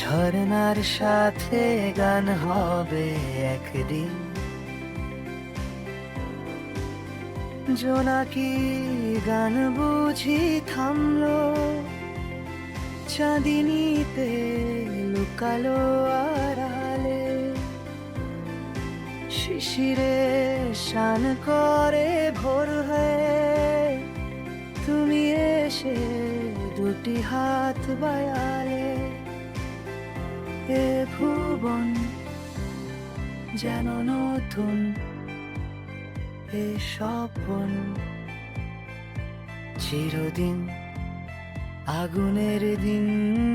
ঝরনার সাথে গান হবে একদিন। জোনাকি গান বুঝি থামলো, চাঁদিনীতে লুকালো আড়ালে। শিশিরে শান করে ভোর হয়ে, তুমি এসে দুটি হাত বায়ালে এ ভুবন যেন নতুন, এ স্বপন। চিরদিন আগুনের দিন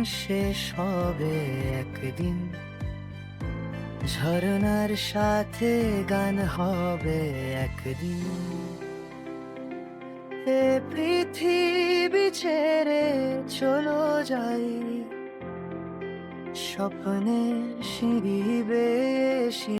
শেষ হবে একদিন, ঝরনার সাথে গান হবে একদিন। এ পৃথিবী ছেড়ে চলো যাই। স্বপ্নে সিঁড়ি বেশি